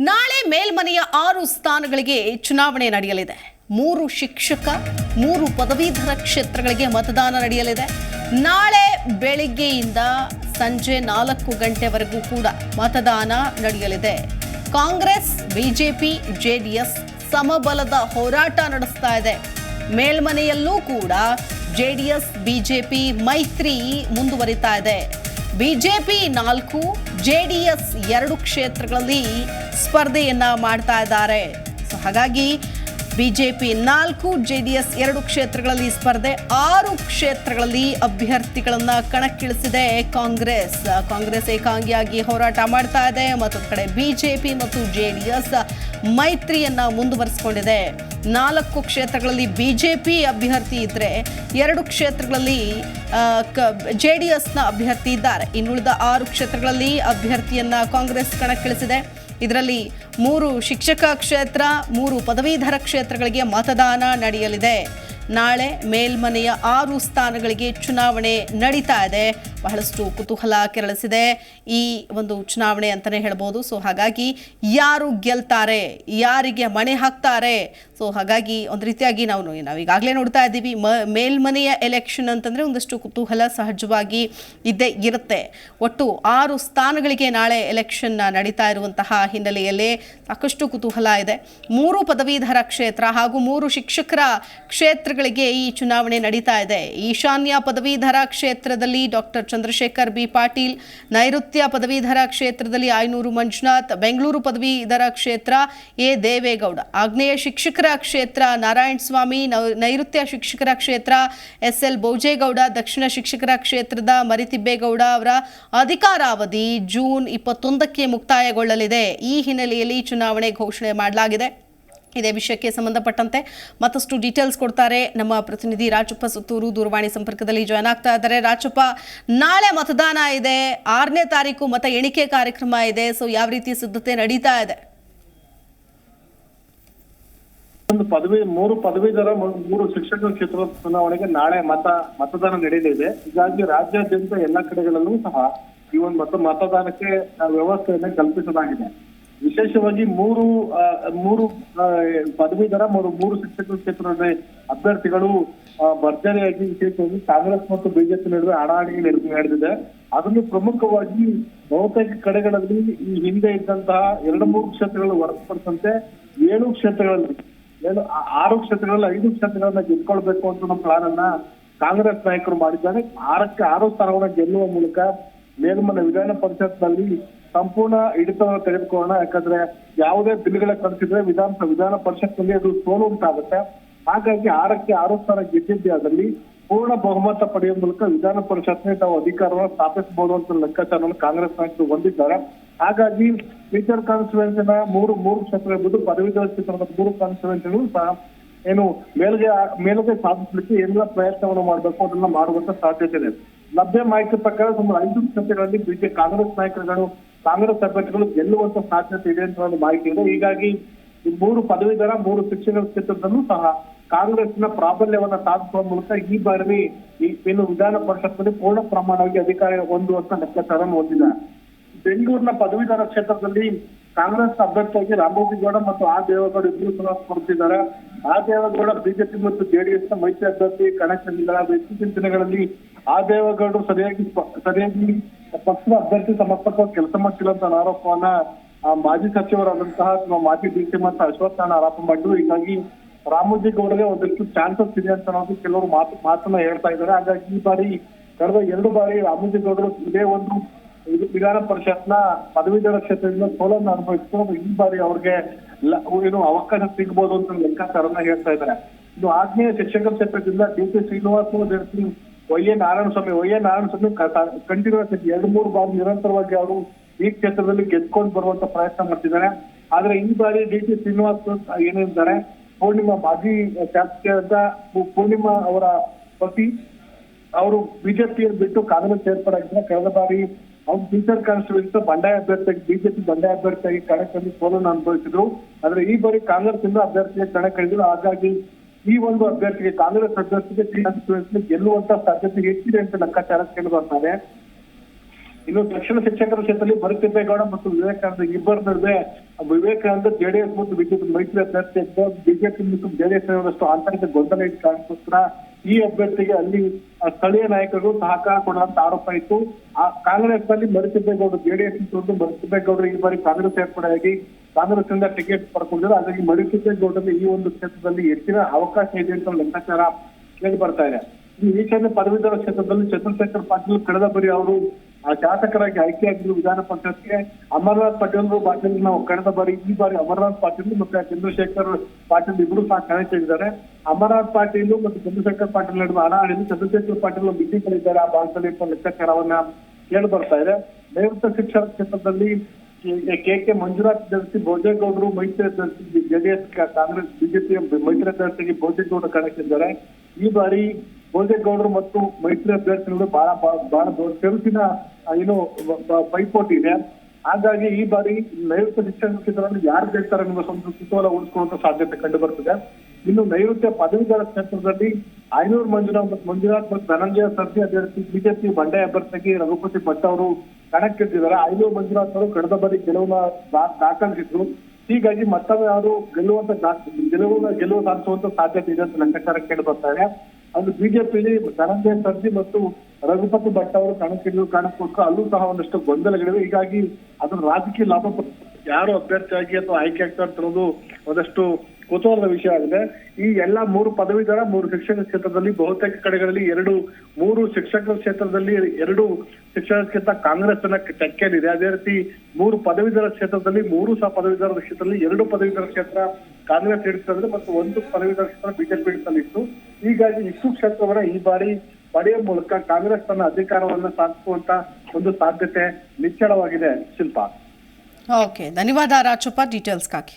ನಾಳೆ ಮೇಲ್ಮನೆಯ ಆರು ಸ್ಥಾನಗಳಿಗೆ ಚುನಾವಣೆ ನಡೆಯಲಿದೆ. ಮೂರು ಶಿಕ್ಷಕ, ಮೂರು ಪದವೀಧರ ಕ್ಷೇತ್ರಗಳಿಗೆ ಮತದಾನ ನಡೆಯಲಿದೆ. ನಾಳೆ ಬೆಳಿಗ್ಗೆಯಿಂದ ಸಂಜೆ ನಾಲ್ಕು ಗಂಟೆವರೆಗೂ ಕೂಡ ಮತದಾನ ನಡೆಯಲಿದೆ. ಕಾಂಗ್ರೆಸ್, ಬಿಜೆಪಿ, ಜೆಡಿಎಸ್ ಸಮಬಲದ ಹೋರಾಟ ನಡೆಸ್ತಾ ಇದೆ. ಮೇಲ್ಮನೆಯಲ್ಲೂ ಕೂಡ ಜೆಡಿಎಸ್, ಬಿಜೆಪಿ ಮೈತ್ರಿ ಮುಂದುವರಿತಾ ಇದೆ. ಬಿಜೆಪಿ ನಾಲ್ಕು ಜೆಡಿಎಸ್ ಎರಡು ಕ್ಷೇತ್ರಗಳಲ್ಲಿ ಸ್ಪರ್ಧೆಯನ್ನ ಮಾಡ್ತಾ ಇದ್ದಾರೆ. ಸೊ ಹಾಗಾಗಿ ಬಿಜೆಪಿ ನಾಲ್ಕು, ಜೆಡಿಎಸ್ ಎರಡು ಕ್ಷೇತ್ರಗಳಲ್ಲಿ ಸ್ಪರ್ಧೆ, ಆರು ಕ್ಷೇತ್ರಗಳಲ್ಲಿ ಅಭ್ಯರ್ಥಿಗಳನ್ನ ಕಣಕ್ಕಿಳಿಸಿದೆ ಕಾಂಗ್ರೆಸ್. ಕಾಂಗ್ರೆಸ್ ಏಕಾಂಗಿಯಾಗಿ ಹೋರಾಟ ಮಾಡ್ತಾ ಇದೆ. ಮತ್ತೊಂದು ಕಡೆ ಬಿಜೆಪಿ ಮತ್ತು ಜೆಡಿಎಸ್ ಮೈತ್ರಿಯನ್ನ ಮುಂದುವರಿಸಿಕೊಂಡಿದೆ. ನಾಲ್ಕು ಕ್ಷೇತ್ರಗಳಲ್ಲಿ ಬಿಜೆಪಿ ಅಭ್ಯರ್ಥಿ ಇದ್ರೆ ಎರಡು ಕ್ಷೇತ್ರಗಳಲ್ಲಿ ಜೆ ಡಿ ಎಸ್ನ ಅಭ್ಯರ್ಥಿ ಇದ್ದಾರೆ. ಇನ್ನುಳಿದ ಆರು ಕ್ಷೇತ್ರಗಳಲ್ಲಿ ಅಭ್ಯರ್ಥಿಯನ್ನ ಕಾಂಗ್ರೆಸ್ ಕಣಕ್ಕಿಳಿಸಿದೆ. ಇದರಲ್ಲಿ ಮೂರು ಶಿಕ್ಷಕ ಕ್ಷೇತ್ರ, ಮೂರು ಪದವೀಧರ ಕ್ಷೇತ್ರಗಳಿಗೆ ಮತದಾನ ನಡೆಯಲಿದೆ. ನಾಳೆ ಮೇಲ್ಮನೆಯ ಆರು ಸ್ಥಾನಗಳಿಗೆ ಚುನಾವಣೆ ನಡೀತಾ ಇದೆ. ಬಹಳಷ್ಟು ಕುತೂಹಲ ಕೆರಳಿಸಿದೆ ಈ ಒಂದು ಚುನಾವಣೆ ಅಂತಲೇ ಹೇಳ್ಬೋದು. ಸೊ ಹಾಗಾಗಿ ಯಾರು ಗೆಲ್ತಾರೆ, ಯಾರಿಗೆ ಮಣೆ ಹಾಕ್ತಾರೆ ಸೊ ಹಾಗಾಗಿ ಒಂದು ರೀತಿಯಾಗಿ ನಾವು ನಾವು ಈಗಾಗಲೇ ನೋಡ್ತಾ ಇದ್ದೀವಿ, ಮ, ಮೇಲ್ಮನೆಯ ಎಲೆಕ್ಷನ್ ಅಂತಂದರೆ ಒಂದಷ್ಟು ಕುತೂಹಲ ಸಹಜವಾಗಿ ಇದ್ದೇ ಇರುತ್ತೆ. ಒಟ್ಟು ಆರು ಸ್ಥಾನಗಳಿಗೆ ನಾಳೆ ಎಲೆಕ್ಷನ್ ನಡೀತಾ ಇರುವಂತಹ ಹಿನ್ನೆಲೆಯಲ್ಲಿ ಸಾಕಷ್ಟು ಕುತೂಹಲ ಇದೆ. ಮೂರು ಪದವೀಧರ ಕ್ಷೇತ್ರ ಹಾಗೂ ಮೂರು ಶಿಕ್ಷಕರ ಕ್ಷೇತ್ರಗಳಿಗೆ ಈ ಚುನಾವಣೆ ನಡೀತಾ ಇದೆ. ಈಶಾನ್ಯ ಪದವೀಧರ ಕ್ಷೇತ್ರದಲ್ಲಿ ಡಾಕ್ಟರ್ ಚಂದ್ರಶೇಖರ್ ಬಿ ಪಾಟೀಲ್, ನೈಋತ್ಯ ಪದವೀಧರ ಕ್ಷೇತ್ರದಲ್ಲಿ ಆಯನೂರು ಮಂಜುನಾಥ್, ಬೆಂಗಳೂರು ಪದವೀಧರ ಕ್ಷೇತ್ರ ಎ ದೇವೇಗೌಡ, ಆಗ್ನೇಯ ಶಿಕ್ಷಕರ ಕ್ಷೇತ್ರ ನಾರಾಯಣ ಸ್ವಾಮಿ ನೈಋತ್ಯ ಶಿಕ್ಷಕರ ಕ್ಷೇತ್ರ ಎಸ್ ಎಲ್ ಬೋಜೇಗೌಡ ದಕ್ಷಿಣ ಶಿಕ್ಷಕರ ಕ್ಷೇತ್ರದ ಮರಿತಿಬ್ಬೇಗೌಡ ಅವರ ಅಧಿಕಾರಾವಧಿ ಜೂನ್ ಇಪ್ಪತ್ತೊಂದಕ್ಕೆ ಮುಕ್ತಾಯಗೊಳ್ಳಲಿದೆ. ಈ ಹಿನ್ನೆಲೆಯಲ್ಲಿ ಚುನಾವಣೆ ಘೋಷಣೆ ಮಾಡಲಾಗಿದೆ. ಇದೇ ವಿಷಯಕ್ಕೆ ಸಂಬಂಧಪಟ್ಟಂತೆ ಮತ್ತಷ್ಟು ಡೀಟೇಲ್ಸ್ ಕೊಡ್ತಾರೆ ನಮ್ಮ ಪ್ರತಿನಿಧಿ ರಾಜಪ್ಪ ಸುತ್ತೂರು ದೂರವಾಣಿ ಸಂಪರ್ಕದಲ್ಲಿ ಜಾಯ್ನ್ ಆಗ್ತಾ ಇದ್ದಾರೆ. ರಾಜಪ್ಪ, ನಾಳೆ ಮತದಾನ ಇದೆ, ಆರನೇ ತಾರೀಕು ಮತ ಎಣಿಕೆ ಕಾರ್ಯಕ್ರಮ ಇದೆ ಸೊ ಯಾವ ರೀತಿ ಸಿದ್ಧತೆ ನಡೀತಾ ಇದೆ? ಒಂದು ಪದವಿ, ಮೂರು ಪದವೀಧರ, ಮೂರು ಶಿಕ್ಷಕ ಕ್ಷೇತ್ರ ಚುನಾವಣೆಗೆ ನಾಳೆ ಮತ, ಮತದಾನ ನಡೆಯಲಿದೆ. ಹೀಗಾಗಿ ರಾಜ್ಯಾದ್ಯಂತ ಎಲ್ಲ ಕಡೆಗಳಲ್ಲೂ ಸಹ ಈ ಒಂದು ಮತ, ಮತದಾನಕ್ಕೆ ವ್ಯವಸ್ಥೆಯನ್ನ ಕಲ್ಪಿಸಲಾಗಿದೆ. ವಿಶೇಷವಾಗಿ ಮೂರು ಮೂರು ಪದವೀಧರ ಮತ್ತು ಮೂರು ಶಿಕ್ಷಕರ ಕ್ಷೇತ್ರದಲ್ಲಿ ಅಭ್ಯರ್ಥಿಗಳು ಭರ್ಜರಿಯಾಗಿ ವಿಶೇಷವಾಗಿ ಕಾಂಗ್ರೆಸ್ ಮತ್ತು ಬಿಜೆಪಿ ನಡುವೆ ಹಣಾಹಣಿ ನಡೆದು. ನಡೆದಿದೆ ಅದನ್ನು ಪ್ರಮುಖವಾಗಿ ಬಹುತೇಕ ಕಡೆಗಳಲ್ಲಿ ಈ ಹಿಂದೆ ಇದ್ದಂತಹ ಎರಡು, ಮೂರು ಕ್ಷೇತ್ರಗಳು ಹೊರತುಪಡಿಸಂತೆ ಏಳು ಕ್ಷೇತ್ರಗಳಲ್ಲಿ ಏಳು ಆರು ಕ್ಷೇತ್ರಗಳಲ್ಲಿ ಐದು ಕ್ಷೇತ್ರಗಳನ್ನ ಗೆದ್ಕೊಳ್ಬೇಕು ಅಂತ ನಮ್ಮ ಪ್ಲಾನ್ ಅನ್ನ ಕಾಂಗ್ರೆಸ್ ನಾಯಕರು ಮಾಡಿದ್ದಾರೆ. ಆರಕ್ಕೆ ಆರು ಸ್ಥಾನಗಳನ್ನ ಗೆಲ್ಲುವ ಮೂಲಕ ಮೇಲ್ಮನೆ ವಿಧಾನ ಪರಿಷತ್ನಲ್ಲಿ ಸಂಪೂರ್ಣ ಹಿಡಿತವನ್ನು ತೆಗೆದುಕೊಳ್ಳೋಣ. ಯಾಕಂದ್ರೆ ಯಾವುದೇ ಬಿಲ್ಗಳ ಕಳಿಸಿದ್ರೆ ವಿಧಾನ ವಿಧಾನ ಪರಿಷತ್ನಲ್ಲಿ ಅದು ಸೋಲು ಉಂಟಾಗುತ್ತೆ. ಹಾಗಾಗಿ ಆರಕ್ಕೆ ಆರು ಸ್ಥಾನ ಗೆದ್ದಿದ್ದೆ ಅದರಲ್ಲಿ ಪೂರ್ಣ ಬಹುಮತ ಪಡೆಯುವ ಮೂಲಕ ವಿಧಾನ ಪರಿಷತ್ನ ತಾವು ಅಧಿಕಾರವನ್ನು ಸ್ಥಾಪಿಸಬಹುದು ಅಂತ ಲೆಕ್ಕಾಚಾರವನ್ನು ಕಾಂಗ್ರೆಸ್ ನಾಯಕರು ಹೊಂದಿದ್ದಾರೆ. ಹಾಗಾಗಿ ಫೀಚರ್ ಕಾನ್ಸ್ಟಿಟ್ಯೂನ್ಸಿನ ಮೂರು ಮೂರು ಕ್ಷೇತ್ರ ಕ್ಷೇತ್ರಗಳು ಪದವೀಧರ ಕ್ಷೇತ್ರದ ಮೂರು ಕಾನ್ಸ್ಟಿಟ್ಯೂನ್ಸಿಗಳು ಸಹ ಏನು ಮೇಲ್ಗೆ, ಮೇಲುಗೆ ಸಾಧಿಸಲಿಕ್ಕೆ ಎಲ್ಲ ಪ್ರಯತ್ನವನ್ನು ಮಾಡಬೇಕು, ಅದನ್ನ ಮಾಡುವಂತ ಸಾಧ್ಯತೆ ಇದೆ ಲಭ್ಯ ಮಾಹಿತಿ ಪ್ರಕಾರ ಸುಮಾರು ಐದು ಕ್ಷೇತ್ರಗಳಲ್ಲಿ ಬಿಜೆಪಿ ಕಾಂಗ್ರೆಸ್ ನಾಯಕರುಗಳು ಕಾಂಗ್ರೆಸ್ ಅಭ್ಯರ್ಥಿಗಳು ಗೆಲ್ಲುವಂತ ಸಾಧ್ಯತೆ ಇದೆ ಅಂತ ಒಂದು ಮಾಹಿತಿ ಇದೆ. ಹೀಗಾಗಿ ಮೂರು ಪದವೀಧರ, ಮೂರು ಶಿಕ್ಷಣ ಕ್ಷೇತ್ರದಲ್ಲೂ ಸಹ ಕಾಂಗ್ರೆಸ್ನ ಪ್ರಾಬಲ್ಯವನ್ನ ಸಾಧಿಸುವ ಮೂಲಕ ಈ ಬಾರಿ ಏನು ವಿಧಾನ ಪರಿಷತ್ನಲ್ಲಿ ಪೂರ್ಣ ಪ್ರಮಾಣವಾಗಿ ಅಧಿಕಾರ ಹೊಂದುವಂತ ಲೆಕ್ಕಾಚಾರ ಹೊಂದಿದೆ ಬೆಂಗಳೂರಿನ ಪದವೀಧರ ಕ್ಷೇತ್ರದಲ್ಲಿ ಕಾಂಗ್ರೆಸ್ ಅಭ್ಯರ್ಥಿಯಾಗಿ ರಾಮೋಜಿಗೌಡ ಮತ್ತು ಆ ದೇವೇಗೌಡ ಇಬ್ಬರು ಸಹ ಸ್ಪರ್ಧಿಸಿದ್ದಾರೆ. ಆ ದೇವೇಗೌಡ ಬಿಜೆಪಿ ಮತ್ತು ಜೆಡಿಎಸ್ನ ಮೈತ್ರಿ ಅಭ್ಯರ್ಥಿ ಕಣಕ್ಕಿಳಿದಿದ್ದಾರೆ ಇತ್ತೀಚಿನ ದಿನಗಳಲ್ಲಿ ಆ ದೇವೇಗೌಡರು ಸರಿಯಾಗಿ ಸರಿಯಾಗಿ ಪಕ್ಷದ ಅಭ್ಯರ್ಥಿ ಸಮರ್ಪಕವಾಗಿ ಕೆಲಸ ಮಾಡ್ತಿಲ್ಲ ಅಂತ ಆರೋಪವನ್ನ ಮಾಜಿ ಸಚಿವರಾದಂತಹ ಮಾಜಿ ಡಿ ಸಿ ಮತ್ತು ಅಶ್ವಥ್ ಆರೋಪ ಮಾಡಿದ್ರು. ಹೀಗಾಗಿ ರಾಮೋಜಿಗೌಡಗೆ ಒಂದಷ್ಟು ಚಾನ್ಸಸ್ ಇದೆ ಅಂತ ನಾವು ಕೆಲವರು ಮಾತು, ಮಾತನ್ನ ಹೇಳ್ತಾ ಇದ್ದಾರೆ. ಹಾಗಾಗಿ ಈ ಬಾರಿ, ಕಳೆದ ಎರಡು ಬಾರಿ ರಾಮೋಜಿ ಗೌಡರು ಇದೇ ಒಂದು ವಿಧಾನ ಪರಿಷತ್ನ ಪದವೀಧರ ಕ್ಷೇತ್ರದಿಂದ ಸೋಲನ್ನು ಅನುಭವಿಸಿದ್ರು ಈ ಬಾರಿ ಅವ್ರಿಗೆ ಏನು ಅವಕಾಶ ಸಿಗ್ಬೋದು ಅಂತ ಲೆಕ್ಕಾಚಾರನ್ನ ಹೇಳ್ತಾ ಇದ್ದಾರೆ. ಇದು ಆಗ್ನೇಯ ಶಿಕ್ಷಕ ಕ್ಷೇತ್ರದಿಂದ ಡಿ ಕೆ ಶ್ರೀನಿವಾಸ ಅಭ್ಯರ್ಥಿ Y A Narayana Swamy Y A Narayana Swamy continues ಎರಡು, ಮೂರು ಬಾರಿ ನಿರಂತರವಾಗಿ ಅವರು ಈ ಕ್ಷೇತ್ರದಲ್ಲಿ ಗೆದ್ಕೊಂಡು ಬರುವಂತ ಪ್ರಯತ್ನ ಮಾಡ್ತಿದ್ದಾರೆ. ಆದ್ರೆ ಈ ಬಾರಿ ಡಿ ಟಿ ಶ್ರೀನಿವಾಸ್ ಏನಿದ್ದಾರೆ, ಪೂರ್ಣಿಮಾ ಮಾಜಿ ಶಾಸಕಿಯಾದ ಪೂರ್ಣಿಮಾ ಅವರ ಪತಿ, ಅವರು ಬಿಜೆಪಿಯಲ್ಲಿ ಬಿಟ್ಟು ಕಾಂಗ್ರೆಸ್ ಸೇರ್ಪಡಾಗಿದ್ದಾರೆ ಕಳೆದ ಬಾರಿ ಅವ್ರು ಟೀಚರ್ ಕಾನ್ಸ್ಟಿಟ್ಯೂನ್ಸಿ ಬಂಡಾಯ ಅಭ್ಯರ್ಥಿಯಾಗಿ ಬಿಜೆಪಿ ಬಂಡಾಯ ಅಭ್ಯರ್ಥಿಯಾಗಿ ಕಣಕ್ಕಿಳಿದು ಸೋಲನ್ನು ಅನುಭವಿಸಿದ್ರು. ಆದ್ರೆ ಈ ಬಾರಿ ಕಾಂಗ್ರೆಸ್ ಇಂದ ಅಭ್ಯರ್ಥಿಯಾಗಿ ಕಣಕ್ಕಿಳಿದ್ರು. ಹಾಗಾಗಿ ಈ ಒಂದು ಅಭ್ಯರ್ಥಿಗೆ ಕಾಂಗ್ರೆಸ್ ಅಭ್ಯರ್ಥಿಗೆ ಕಾನ್ಸ್ಟಿಟ್ಯೂನ್ಸಿ ಗೆಲ್ಲುವಂತ ಸಾಧ್ಯತೆ ಹೆಚ್ಚಿದೆ ಅಂತ ಲೆಕ್ಕಾಚಾರ ಕೇಳಿ ಬರ್ತಾರೆ ಇನ್ನು ದಕ್ಷಿಣ ಶಿಕ್ಷಕರ ಕ್ಷೇತ್ರದಲ್ಲಿ ಭರತಿದ್ದೇಗೌಡ ಮತ್ತು ವಿವೇಕಾನಂದ ಇಬ್ಬರ ನಡುವೆ ವಿವೇಕಾನಂದ, ಜೆಡಿಎಸ್ ಮತ್ತು ಬಿಜೆಪಿ ಮೈತ್ರಿ ಅಭ್ಯರ್ಥಿ ಬಿಜೆಪಿ ಮತ್ತು ಜೆಡಿಎಸ್ ಒಂದಷ್ಟು ಆಂತರಿಕ ಗೊಂದಲ ಕಾರಣಕ್ಕೋಸ್ಕರ ಈ ಅಭ್ಯರ್ಥಿಗೆ ಅಲ್ಲಿ ಸ್ಥಳೀಯ ನಾಯಕರು ಸಹಕಾರ ಕೊಡುವಂತ ಆರೋಪ ಇತ್ತು. ಆ ಕಾಂಗ್ರೆಸ್ನಲ್ಲಿ ಮರಿತಿದ್ದೇಗೌಡ ಜೆಡಿಎಸ್ ಮರಿತಿದ್ದೇಗೌಡರು ಈ ಬಾರಿ ಕಾಂಗ್ರೆಸ್ ಸೇರ್ಪಡೆಯಾಗಿ ಕಾಂಗ್ರೆಸ್ ಟಿಕೆಟ್ ಪಡ್ಕೊಂಡಿದ್ದಾರೆ ಹಾಗಾಗಿ ಮರಿತಿದ್ದೇಗೌಡರಿಗೆ ಈ ಒಂದು ಕ್ಷೇತ್ರದಲ್ಲಿ ಹೆಚ್ಚಿನ ಅವಕಾಶ ಇದೆ ಅಂತ ಲೆಕ್ಕಾಚಾರ ಕೇಳಿ ಬರ್ತಾ ಇದೆ. ಈ ಈಶಾನ್ಯ ಪದವೀಧರ ಕ್ಷೇತ್ರದಲ್ಲಿ ಚಂದ್ರಶೇಖರ್ ಪಾಟೀಲ್ ಕಳೆದ ಬಾರಿ ಅವರು ಶಾಸಕರಾಗಿ ಆಯ್ಕೆಯಾಗಿದ್ರು ವಿಧಾನ ಪರಿಷತ್ಗೆ ಅಮರನಾಥ್ ಪಟೇಲ್ ಪಾಟೀಲ್ ನಾವು ಕಳೆದ ಬಾರಿ ಈ ಬಾರಿ ಅಮರನಾಥ್ ಪಾಟೀಲ್ ಮತ್ತೆ ಚಂದ್ರಶೇಖರ್ ಪಾಟೀಲ್ ಇಬ್ರು ಸಹ ಕಣಕ್ಕಿಳಿದ್ದಾರೆ ಅಮರನಾಥ್ ಪಾಟೀಲ್ ಮತ್ತು ಚಂದ್ರಶೇಖರ್ ಪಾಟೀಲ್ ನಡುವೆ ಹಣಾಹಣಿ ಚಂದ್ರಶೇಖರ್ ಪಾಟೀಲ್ ಬಿಜೆಪಿಯಲ್ಲಿದ್ದಾರೆ ಆ ಭಾಗದಲ್ಲಿ ಲೆಕ್ಕಾಚಾರವನ್ನ ಕೇಳಿ ಬರ್ತಾ ಇದೆ. ನೈವೃತ್ತ ಶಿಕ್ಷಣ ಕ್ಷೇತ್ರದಲ್ಲಿ ಕೆ ಕೆ ಮಂಜುನಾಥ್ ಅಭ್ಯರ್ಥಿ ಭೋಜೇಗೌಡರು ಮೈತ್ರಿ ಅಭ್ಯರ್ಥಿ, ಜೆಡಿಎಸ್ ಕಾಂಗ್ರೆಸ್, ಬಿಜೆಪಿ ಮೈತ್ರಿ ಅಭ್ಯರ್ಥಿಗೆ ಭೋಜೇಗೌಡರು ಕಣಕ್ಕಿದ್ದಾರೆ. ಈ ಬಾರಿ ಭೋಜೇಗೌಡರು ಮತ್ತು ಮೈತ್ರಿ ಅಭ್ಯರ್ಥಿಗಳು ಬಹಳ ಬಹಳ ತೆರಸಿನ ಏನು ಪೈಪೋಟಿ ಇದೆ. ಹಾಗಾಗಿ ಈ ಬಾರಿ ನೈಋತ್ಯ ಶಿಕ್ಷಣ ಕ್ಷೇತ್ರವನ್ನು ಯಾರು ಗೆಲ್ತಾರೆ ಅನ್ನುವ ಒಂದು ಕುತೂಹಲ ಉಳಿಸ್ಕೊಳ್ಳುವಂತ ಸಾಧ್ಯತೆ ಕಂಡು ಬರ್ತದೆ. ಇನ್ನು ನೈಋತ್ಯ ಪದವೀಧರ ಕ್ಷೇತ್ರದಲ್ಲಿ ಐನೂರು ಮಂಜುನಾಥ್ ಮತ್ತು ಮಂಜುನಾಥ್ ಮತ್ತು ಧನಂಜಯ ಸರ್ಜಿ ಅಭ್ಯರ್ಥಿ, ಬಿಜೆಪಿ ಬಂಡಾಯ ಅಭ್ಯರ್ಥಿಗೆ ರಘುಪತಿ ಭಟ್ ಅವರು ಕಣಕ್ಕಿಳಿದಿದ್ದಾರೆ. ಐನೂರು ಮಂಜುನಾಥ್ ಅವರು ಕಳೆದ ಬಾರಿ ಗೆಲುವನ್ನ ದಾಖಲಿಸಿದ್ರು. ಹೀಗಾಗಿ ಮತ್ತೊಮ್ಮೆ ಅವರು ಗೆಲ್ಲುವಂತ ಗೆಲುವನ್ನ ಗೆಲುವು ಸಾಧಿಸುವಂತ ಸಾಧ್ಯತೆ ಇದೆ ಅಂತ ಲೆಕ್ಕಾಚಾರ ಕೇಳಿ ಬರ್ತಾ ಇದೆ. ಅದು ಬಿಜೆಪಿಯಲ್ಲಿ ಧನಂಜಯ ಸರ್ಜಿ ಮತ್ತು ರಘುಪತಿ ಭಟ್ ಅವರು ಕಣಕ್ಕಿಳಿದು ಕಾರಣಕ್ಕೋಸ್ಕರ ಅಲ್ಲೂ ಸಹ ಒಂದಷ್ಟು ಗೊಂದಲಗಳಿವೆ. ಹೀಗಾಗಿ ಅದನ್ನು ರಾಜಕೀಯ ಲಾಭ ಯಾರು ಅಭ್ಯರ್ಥಿಯಾಗಿ ಅಥವಾ ಆಯ್ಕೆ ಆಗ್ತಾರೆ ಅನ್ನೋದು ಒಂದಷ್ಟು ಕುತೂಹಲದ ವಿಷಯ ಆಗಿದೆ. ಈ ಎಲ್ಲಾ ಮೂರು ಪದವೀಧರ ಮೂರು ಶಿಕ್ಷಣ ಕ್ಷೇತ್ರದಲ್ಲಿ ಬಹುತೇಕ ಕಡೆಗಳಲ್ಲಿ ಎರಡು, ಮೂರು ಶಿಕ್ಷಕರ ಕ್ಷೇತ್ರದಲ್ಲಿ ಎರಡು ಶಿಕ್ಷಣ ಕ್ಷೇತ್ರ ಕಾಂಗ್ರೆಸ್ ಅನ್ನ ಟೆಕ್ಕೇಲಿದೆ ಅದೇ ರೀತಿ ಮೂರು ಪದವೀಧರ ಕ್ಷೇತ್ರದಲ್ಲಿ ಮೂರು ಸಹ ಪದವೀಧರ ಕ್ಷೇತ್ರದಲ್ಲಿ ಎರಡು ಪದವೀಧರ ಕ್ಷೇತ್ರ ಕಾಂಗ್ರೆಸ್ ಹಿಡಿತಂದ್ರೆ ಮತ್ತು ಒಂದು ಪದವೀಧರ ಕ್ಷೇತ್ರ ಬಿಜೆಪಿ ಹಿಡಿತಲ್ಲಿತ್ತು ಹೀಗಾಗಿ ಇಷ್ಟು ಕ್ಷೇತ್ರವನ್ನ ಈ ಬಾರಿ ಪಡೆಯುವ ಮೂಲಕ ಕಾಂಗ್ರೆಸ್ ತನ್ನ ಅಧಿಕಾರವನ್ನು ಸಾಧಿಸುವಂತ ಒಂದು ಸಾಧ್ಯತೆ ನಿಚ್ಚಳವಾಗಿದೆ ಶಿಲ್ಪ. ಓಕೆ ಧನ್ಯವಾದ ರಾಜಪ್ಪ. ಡೀಟೇಲ್ಸ್ಗಾಗಿ